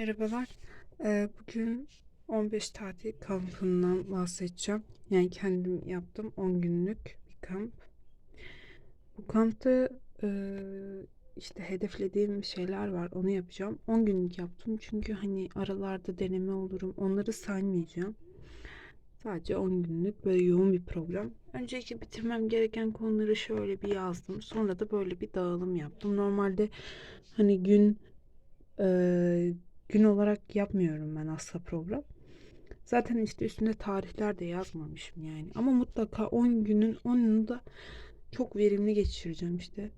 Merhabalar. Ee, bugün 15 tatil kampından bahsedeceğim. Yani kendim yaptım 10 günlük bir kamp. Bu kampta e, işte hedeflediğim şeyler var. Onu yapacağım. 10 günlük yaptım çünkü hani aralarda deneme olurum. Onları saymayacağım. Sadece 10 günlük böyle yoğun bir program. Önceki bitirmem gereken konuları şöyle bir yazdım. Sonra da böyle bir dağılım yaptım. Normalde hani gün e, gün olarak yapmıyorum ben asla program. Zaten işte üstünde tarihler de yazmamışım yani. Ama mutlaka 10 günün 10'unu da çok verimli geçireceğim işte.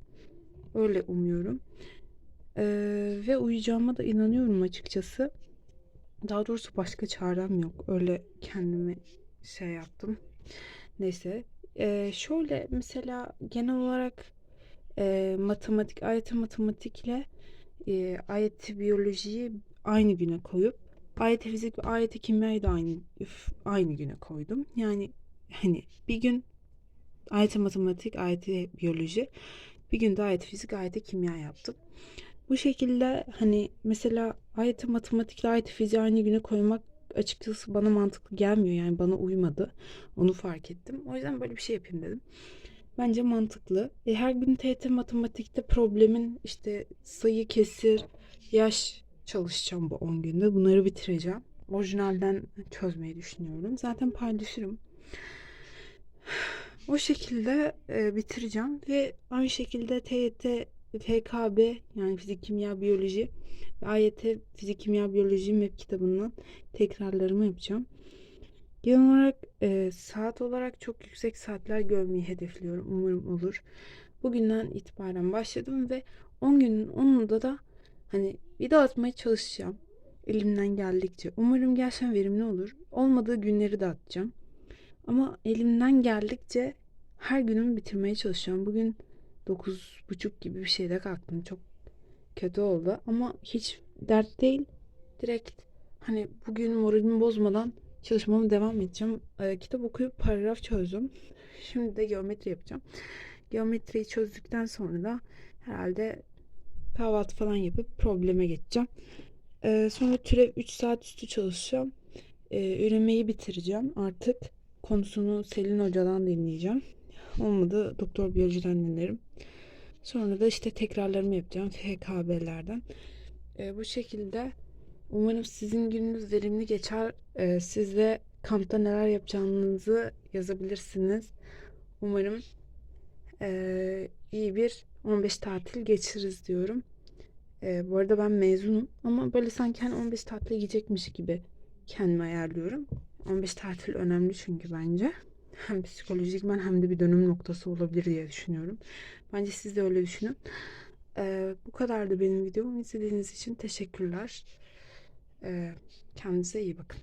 Öyle umuyorum. E, ve uyuyacağıma da inanıyorum açıkçası. Daha doğrusu başka çarem yok. Öyle kendimi şey yaptım. Neyse. Ee, şöyle mesela genel olarak e, matematik, AYT matematikle e, AYT biyolojiyi aynı güne koyup AYT fizik ve AYT kimyayı da aynı üf, aynı güne koydum. Yani hani bir gün AYT matematik, AYT biyoloji, bir gün de AYT fizik, AYT kimya yaptım. Bu şekilde hani mesela AYT matematikle AYT fiziği aynı güne koymak açıkçası bana mantıklı gelmiyor. Yani bana uymadı. Onu fark ettim. O yüzden böyle bir şey yapayım dedim. Bence mantıklı. E, her gün TET matematikte problemin işte sayı, kesir, yaş çalışacağım bu 10 günde. Bunları bitireceğim. Orijinalden çözmeyi düşünüyorum. Zaten paylaşırım. O şekilde e, bitireceğim ve aynı şekilde TYT, FKB yani fizik, kimya, biyoloji ve AYT fizik, kimya, biyoloji MEP kitabından tekrarlarımı yapacağım. Genel olarak e, saat olarak çok yüksek saatler görmeyi hedefliyorum. Umarım olur. Bugünden itibaren başladım ve 10 günün 10'unda da hani video atmaya çalışacağım. Elimden geldikçe. Umarım gerçekten verimli olur. Olmadığı günleri de atacağım. Ama elimden geldikçe her günümü bitirmeye çalışacağım. Bugün 9.30 gibi bir şeyde kalktım. Çok kötü oldu ama hiç dert değil. Direkt hani bugün moralimi bozmadan çalışmama devam edeceğim. Ee, kitap okuyup paragraf çözdüm. Şimdi de geometri yapacağım. Geometriyi çözdükten sonra da herhalde kahvaltı falan yapıp probleme geçeceğim. Ee, sonra türev 3 saat üstü çalışacağım. Ee, üremeyi bitireceğim artık konusunu Selin Hoca'dan dinleyeceğim. Olmadı doktor biyolojiden dinlerim. Sonra da işte tekrarlarımı yapacağım FKB'lerden. E, bu şekilde umarım sizin gününüz verimli geçer. E, siz de kampta neler yapacağınızı yazabilirsiniz. Umarım e, iyi bir 15 tatil geçiririz diyorum. E, bu arada ben mezunum ama böyle sanki hani 15 tatile gidecekmiş gibi kendimi ayarlıyorum. 15 tatil önemli çünkü bence. Hem psikolojik ben hem de bir dönüm noktası olabilir diye düşünüyorum. Bence siz de öyle düşünün. Ee, bu kadardı benim videom. İzlediğiniz için teşekkürler. Ee, kendinize iyi bakın.